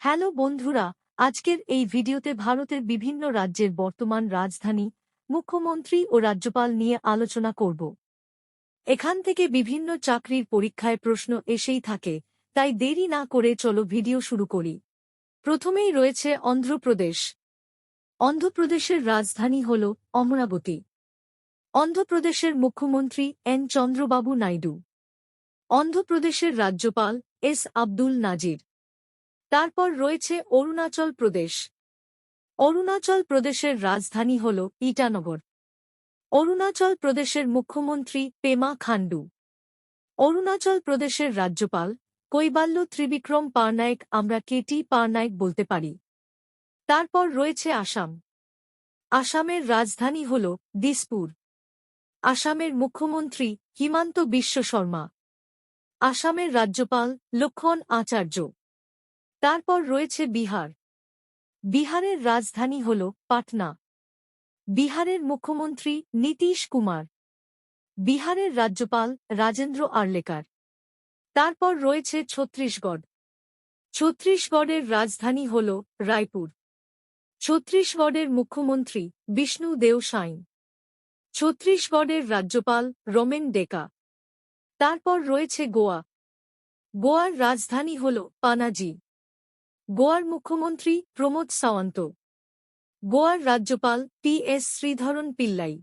Hello বন্ধুরা, আজকের এই ভিডিওতে ভারতের বিভিন্ন রাজ্যের বর্তমান রাজধানী, মুখ্যমন্ত্রী ও রাজ্যপাল নিয়ে আলোচনা করব। এখান থেকে বিভিন্ন চাকরির পরীক্ষায় প্রশ্ন এসেই থাকে, তাই দেরি না করে চলো ভিডিও শুরু করি। প্রথমেই রয়েছে অন্ধ্রপ্রদেশ। অন্ধ্রপ্রদেশের রাজধানী হল অমরাবতী। অন্ধ্রপ্রদেশের মুখ্যমন্ত্রী এন চন্দ্রবাবু নাইডু। অন্ধ্রপ্রদেশের রাজ্যপাল এস আব্দুল নাজির। তারপর রয়েছে অরুণাচল প্রদেশ। অরুণাচল প্রদেশের রাজধানী হল ইটানগর। অরুণাচল প্রদেশের মুখ্যমন্ত্রী পেমা খান্ডু অরুণাচল প্রদেশের রাজ্যপাল কৈবাল্য ত্রিবিক্রম পারনায়ক আমরা কেটি পারনায়ক বলতে পারি। তারপর রয়েছে আসাম। আসামের রাজধানী হল দিসপুর। আসামের মুখ্যমন্ত্রী হিমান্ত বিশ্ব শর্মা। আসামের রাজ্যপাল লক্ষণ আচার্য। তারপর রয়েছে বিহার। বিহারের রাজধানী হল পাটনা। বিহারের মুখ্যমন্ত্রী নীতিশ কুমার। বিহারের রাজ্যপাল রাজেন্দ্র আর্লেকার। তারপর রয়েছে ছত্তিশগড়। ছত্তিশগড়ের রাজধানী হল রায়পুর। ছত্তিশগড়ের মুখ্যমন্ত্রী বিষ্ণু দেও সাইন। ছত্তিশগড়ের রাজ্যপাল রোমেন ডেকা। তারপর রয়েছে গোয়া। গোয়ার রাজধানী হল পানাজি। গোয়ার মুখ্যমন্ত্রী প্রমোদ সাওয়ান্ত। গোয়ার রাজ্যপাল পি এস শ্রীধরন পিল্লাই।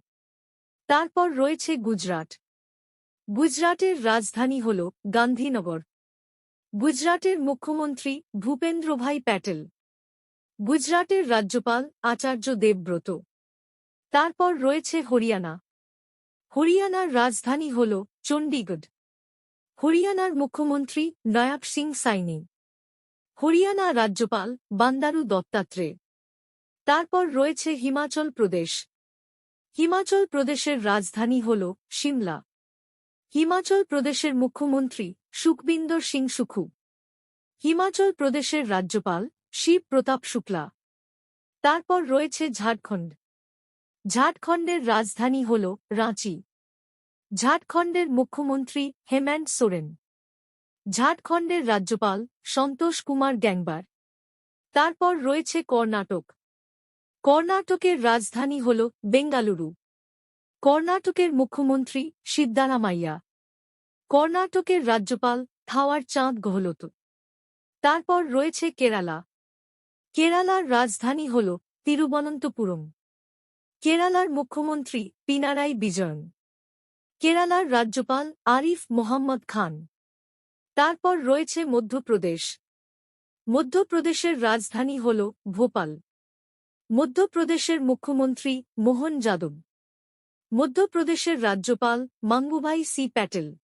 তারপর রয়েছে গুজরাট। গুজরাটের রাজধানী হল গান্ধীনগর। গুজরাটের মুখ্যমন্ত্রী ভূপেন্দ্রভাই প্যাটেল। গুজরাটের রাজ্যপাল আচার্য দেবব্রত। তারপর রয়েছে হরিয়ানা। হরিয়ানার রাজধানী হল চণ্ডীগড়। হরিয়ানার মুখ্যমন্ত্রী নয়াব সিং সাইনি। হরিয়ানা রাজ্যপাল বান্দারু দত্তাত্রে তারপর রয়েছে হিমাচল প্রদেশ। হিমাচল প্রদেশের রাজধানী হল সিমলা। হিমাচল প্রদেশের মুখ্যমন্ত্রী সুখবিন্দর সিং সুখু। হিমাচল প্রদেশের রাজ্যপাল শিব প্রতাপ শুক্লা। তারপর রয়েছে ঝাড়খণ্ড। ঝাড়খণ্ডের রাজধানী হল রাঁচি। ঝাড়খণ্ডের মুখ্যমন্ত্রী হেমন্ত সোরেন। ঝাড়খণ্ডের রাজ্যপাল সন্তোষ কুমার গ্যাংবার। তারপর রয়েছে কর্ণাটক। কর্ণাটকের রাজধানী হল বেঙ্গালুরু। কর্ণাটকের মুখ্যমন্ত্রী সিদ্দারামাইয়া কর্ণাটকের রাজ্যপাল থাওয়ার চাঁদ গহলত। তারপর রয়েছে কেরালা। কেরালার রাজধানী হল তিরুবনন্তপুরম। কেরালার মুখ্যমন্ত্রী পিনারাই বিজয়ন। কেরালার রাজ্যপাল আরিফ মোহাম্মদ খান। তারপর রয়েছে মধ্যপ্রদেশ। মধ্যপ্রদেশের রাজধানী হল ভোপাল। মধ্যপ্রদেশের মুখ্যমন্ত্রী মোহন যাদব। মধ্যপ্রদেশের রাজ্যপাল মাঙ্গুভাই সি প্যাটেল।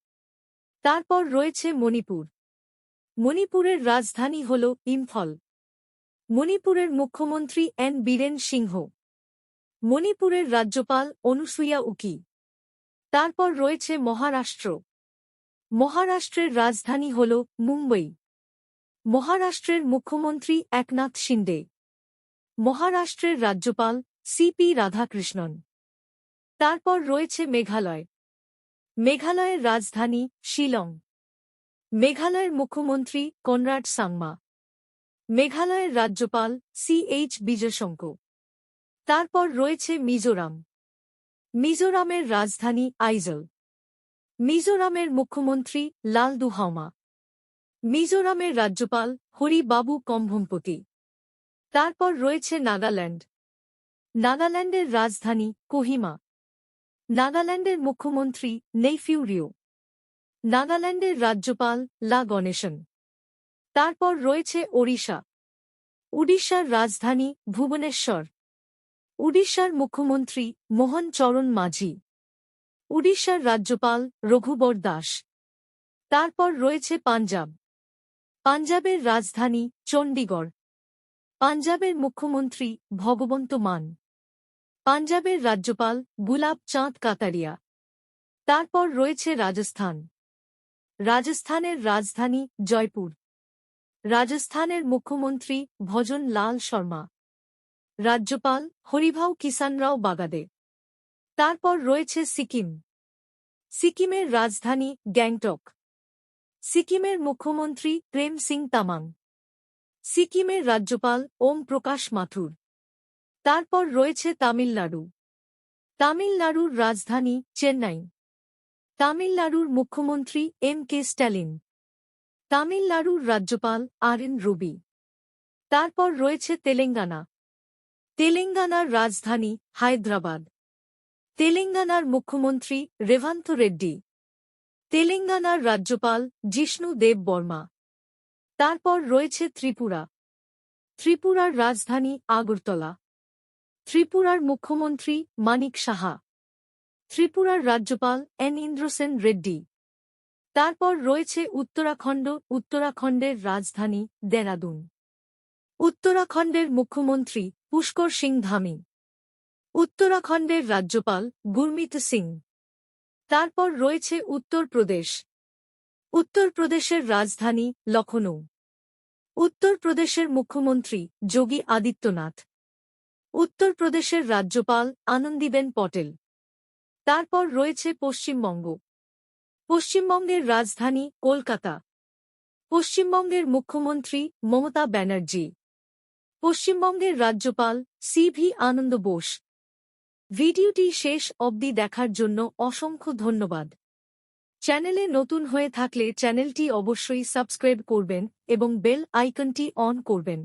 তারপর রয়েছে মণিপুর। মণিপুরের রাজধানী হল ইম্ফল। মণিপুরের মুখ্যমন্ত্রী এন বীরেন সিংহ। মণিপুরের রাজ্যপাল অনুসুইয়া উকি। তারপর রয়েছে মহারাষ্ট্র। মহারাষ্ট্রের রাজধানী হল মুম্বই। মহারাষ্ট্রের মুখ্যমন্ত্রী একনাথ শিন্ডে। মহারাষ্ট্রের রাজ্যপাল সিপি রাধাকৃষ্ণন। তারপর রয়েছে মেঘালয়। মেঘালয়ের রাজধানী শিলং। মেঘালয়ের মুখ্যমন্ত্রী কনরাড সাংমা। মেঘালয়ের রাজ্যপাল সি এইচ বিজয়শঙ্ক। তারপর রয়েছে মিজোরাম। মিজোরামের রাজধানী আইজল। মিজোরামের মুখ্যমন্ত্রী লালদু হাওমা, মিজোরামের রাজ্যপাল হরিবাবু কম্ভমপতি, তারপর রয়েছে নাগাল্যান্ড। নাগাল্যান্ডের রাজধানী কোহিমা, নাগাল্যান্ডের মুখ্যমন্ত্রী নেইফিউরিও নাগাল্যান্ডের রাজ্যপাল লা গণেশন, তারপর রয়েছে ওড়িশা। উড়িষ্যার রাজধানী ভুবনেশ্বর উড়িষ্যার মুখ্যমন্ত্রী মোহন চরণ মাঝি। উড়িষ্যার রাজ্যপাল রঘুবর দাস। তারপর রয়েছে পাঞ্জাব। পাঞ্জাবের রাজধানী চণ্ডীগড়। পাঞ্জাবের মুখ্যমন্ত্রী ভগবন্ত মান। পাঞ্জাবের রাজ্যপাল গুলাব চাঁদ কাতারিয়া। তারপর রয়েছে রাজস্থান। রাজস্থানের রাজধানী জয়পুর। রাজস্থানের মুখ্যমন্ত্রী ভজন লাল শর্মা। রাজ্যপাল হরিভাউ কিষানরাও বাগাদে। তারপর রয়েছে সিকিম। সিকিমের রাজধানী গ্যাংটক। সিকিমের মুখ্যমন্ত্রী প্রেম সিং তামাং। সিকিমের রাজ্যপাল ওম প্রকাশ মাথুর। তারপর রয়েছে তামিলনাড়ু। তামিলনাড়ুর রাজধানী চেন্নাই। তামিলনাড়ুর মুখ্যমন্ত্রী এম কে স্ট্যালিন। তামিলনাড়ুর রাজ্যপাল আর এন রবি। তারপর রয়েছে তেলেঙ্গানা। তেলেঙ্গানার রাজধানী হায়দ্রাবাদ। তেলেঙ্গানার মুখ্যমন্ত্রী রেভান্ত রেড্ডি, তেলেঙ্গানার রাজ্যপাল জিষ্ণু দেব বর্মা, তারপর রয়েছে ত্রিপুরা। ত্রিপুরার রাজধানী আগরতলা। ত্রিপুরার মুখ্যমন্ত্রী মানিক সাহা। ত্রিপুরার রাজ্যপাল এন ইন্দ্রসেন রেড্ডি। তারপর রয়েছে উত্তরাখণ্ড। উত্তরাখণ্ডের রাজধানী দেরাদুন। উত্তরাখণ্ডের মুখ্যমন্ত্রী পুষ্কর সিং ধামি। উত্তরাখণ্ডের রাজ্যপাল গুরমিত সিং। তারপর রয়েছে উত্তরপ্রদেশ উত্তরপ্রদেশের রাজধানী লখনৌ উত্তরপ্রদেশের মুখ্যমন্ত্রী যোগী আদিত্যনাথ। উত্তরপ্রদেশের রাজ্যপাল আনন্দীবেন পটেল। তারপর রয়েছে পশ্চিমবঙ্গ। পশ্চিমবঙ্গের রাজধানী কলকাতা। পশ্চিমবঙ্গের মুখ্যমন্ত্রী মমতা ব্যানার্জি। পশ্চিমবঙ্গের রাজ্যপাল সি ভি আনন্দ বোস। ভিডিওটি শেষ অবধি দেখার জন্য অসংখ্য ধন্যবাদ। চ্যানেলে নতুন হয়ে থাকলে চ্যানেলটি অবশ্যই সাবস্ক্রাইব করবেন এবং বেল আইকনটি অন করবেন।